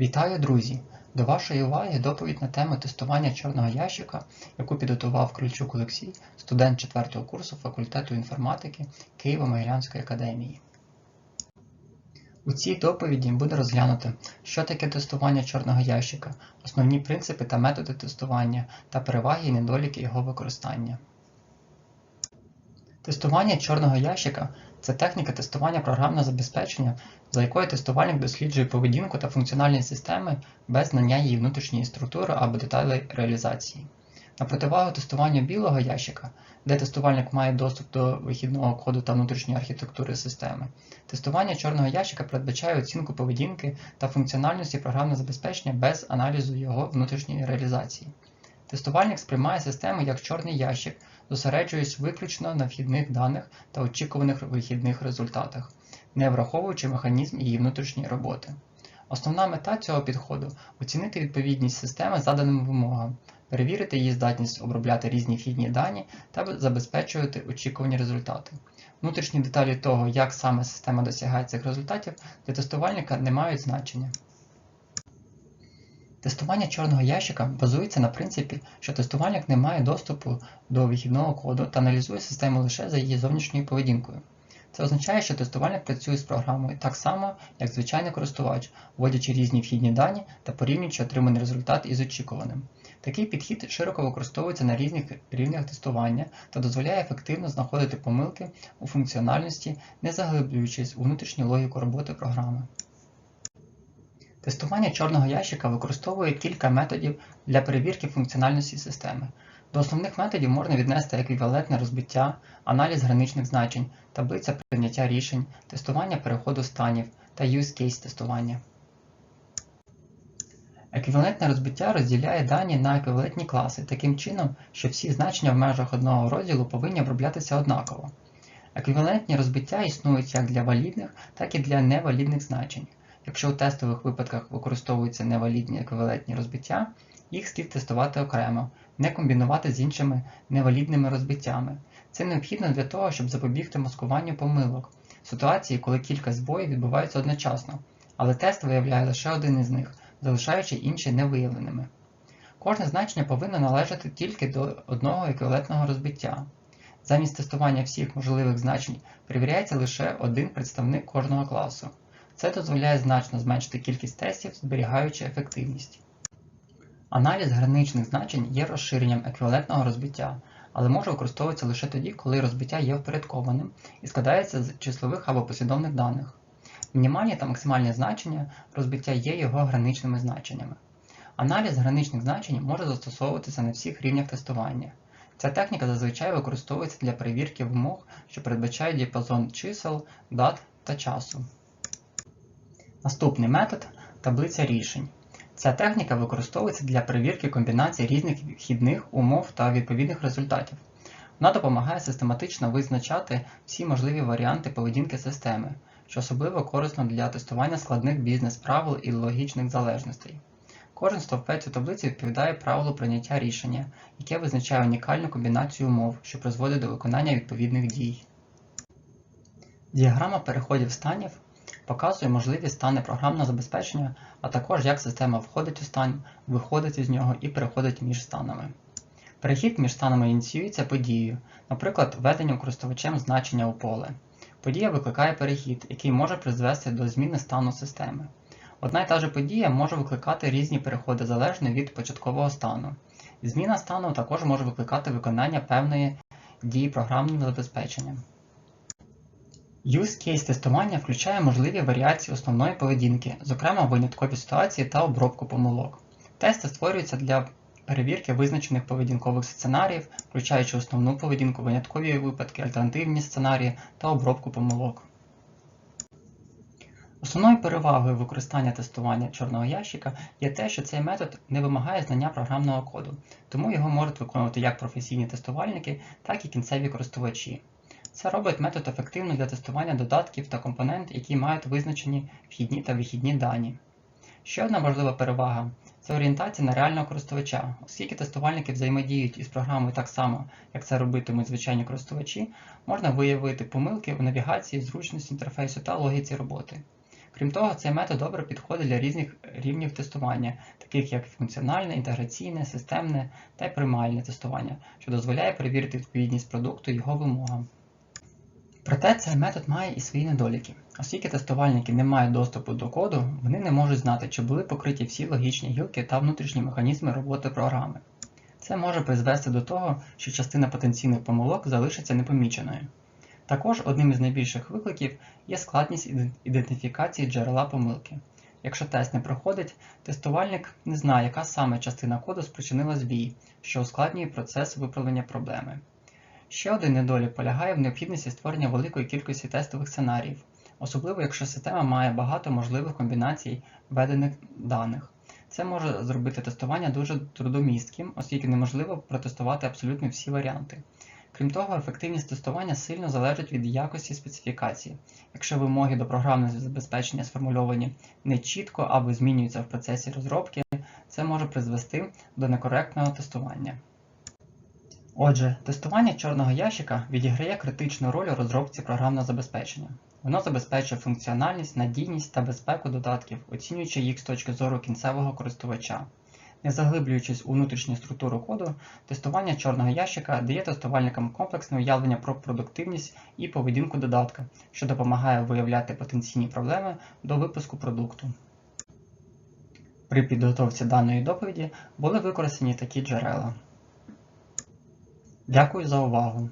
Вітаю, друзі! До вашої уваги доповідь на тему тестування чорного ящика, яку підготував Крильчук Олексій, студент 4 курсу факультету інформатики Києво-Могилянської академії. У цій доповіді буде розглянуто, що таке тестування чорного ящика, основні принципи та методи тестування та переваги і недоліки його використання. Тестування чорного ящика це техніка тестування програмного забезпечення, за якою тестувальник досліджує поведінку та функціональність системи без знання її внутрішньої структури або деталей реалізації. На противагу тестуванню білого ящика, де тестувальник має доступ до вихідного коду та внутрішньої архітектури системи, тестування чорного ящика передбачає оцінку поведінки та функціональності програмного забезпечення без аналізу його внутрішньої реалізації. Тестувальник сприймає систему як чорний ящик, зосереджуючись виключно на вхідних даних та очікуваних вихідних результатах, не враховуючи механізм її внутрішньої роботи. Основна мета цього підходу оцінити відповідність системи заданим вимогам, перевірити її здатність обробляти різні вхідні дані та забезпечувати очікувані результати. Внутрішні деталі того, як саме система досягає цих результатів, для тестувальника не мають значення. Тестування чорного ящика базується на принципі, що тестувальник не має доступу до вихідного коду та аналізує систему лише за її зовнішньою поведінкою. Це означає, що тестувальник працює з програмою так само, як звичайний користувач, вводячи різні вхідні дані та порівнюючи отриманий результат із очікуваним. Такий підхід широко використовується на різних рівнях тестування та дозволяє ефективно знаходити помилки у функціональності, не заглиблюючись у внутрішню логіку роботи програми. Тестування чорного ящика використовує кілька методів для перевірки функціональності системи. До основних методів можна віднести еквівалентне розбиття, аналіз граничних значень, таблиця прийняття рішень, тестування переходу станів та use case тестування. Еквівалентне розбиття розділяє дані на еквівалентні класи таким чином, що всі значення в межах одного розділу повинні оброблятися однаково. Еквівалентні розбиття існують як для валідних, так і для невалідних значень. Якщо у тестових випадках використовуються невалідні еквівалентні розбиття, їх слід тестувати окремо, не комбінувати з іншими невалідними розбиттями. Це необхідно для того, щоб запобігти маскуванню помилок, ситуації, коли кілька збоїв відбуваються одночасно, але тест виявляє лише один із них, залишаючи інші невиявленими. Кожне значення повинно належати тільки до одного еквівалентного розбиття. Замість тестування всіх можливих значень перевіряється лише один представник кожного класу. Це дозволяє значно зменшити кількість тестів, зберігаючи ефективність. Аналіз граничних значень є розширенням еквівалентного розбиття, але може використовуватися лише тоді, коли розбиття є впорядкованим і складається з числових або послідовних даних. Мінімальні та максимальні значення розбиття є його граничними значеннями. Аналіз граничних значень може застосовуватися на всіх рівнях тестування. Ця техніка зазвичай використовується для перевірки вимог, що передбачають діапазон чисел, дат та часу. Наступний метод таблиця рішень. Ця техніка використовується для перевірки комбінацій різних вхідних умов та відповідних результатів. Вона допомагає систематично визначати всі можливі варіанти поведінки системи, що особливо корисно для тестування складних бізнес-правил і логічних залежностей. Кожен стовпець у таблиці відповідає правилу прийняття рішення, яке визначає унікальну комбінацію умов, що призводить до виконання відповідних дій. Діаграма переходів станів показує можливі стани програмного забезпечення, а також як система входить у стан, виходить із нього і переходить між станами. Перехід між станами ініціюється подією, наприклад, введенням користувачем значення у поле. Подія викликає перехід, який може призвести до зміни стану системи. Одна й та же подія може викликати різні переходи залежно від початкового стану. Зміна стану також може викликати виконання певної дії програмним забезпеченням. Use case тестування включає можливі варіації основної поведінки, зокрема виняткові ситуації та обробку помилок. Тести створюються для перевірки визначених поведінкових сценаріїв, включаючи основну поведінку, виняткові випадки, альтернативні сценарії та обробку помилок. Основною перевагою використання тестування чорного ящика є те, що цей метод не вимагає знання програмного коду, тому його можуть виконувати як професійні тестувальники, так і кінцеві користувачі. Це робить метод ефективним для тестування додатків та компонент, які мають визначені вхідні та вихідні дані. Ще одна важлива перевага це орієнтація на реального користувача, оскільки тестувальники взаємодіють із програмою так само, як це робитимуть звичайні користувачі, можна виявити помилки у навігації, зручності інтерфейсу та логіці роботи. Крім того, цей метод добре підходить для різних рівнів тестування, таких як функціональне, інтеграційне, системне та приймальне тестування, що дозволяє перевірити відповідність продукту його вимогам. Проте цей метод має і свої недоліки. Оскільки тестувальники не мають доступу до коду, вони не можуть знати, чи були покриті всі логічні гілки та внутрішні механізми роботи програми. Це може призвести до того, що частина потенційних помилок залишиться непоміченою. Також одним із найбільших викликів є складність ідентифікації джерела помилки. Якщо тест не проходить, тестувальник не знає, яка саме частина коду спричинила збій, що ускладнює процес виправлення проблеми. Ще один недолік полягає в необхідності створення великої кількості тестових сценаріїв, особливо якщо система має багато можливих комбінацій введених даних. Це може зробити тестування дуже трудомістким, оскільки неможливо протестувати абсолютно всі варіанти. Крім того, ефективність тестування сильно залежить від якості специфікації. Якщо вимоги до програмного забезпечення сформульовані не чітко або змінюються в процесі розробки, це може призвести до некоректного тестування. Отже, тестування чорного ящика відіграє критичну роль у розробці програмного забезпечення. Воно забезпечує функціональність, надійність та безпеку додатків, оцінюючи їх з точки зору кінцевого користувача. Не заглиблюючись у внутрішню структуру коду, тестування чорного ящика дає тестувальникам комплексне уявлення про продуктивність і поведінку додатка, що допомагає виявляти потенційні проблеми до випуску продукту. При підготовці даної доповіді були використані такі джерела. Дякую за увагу!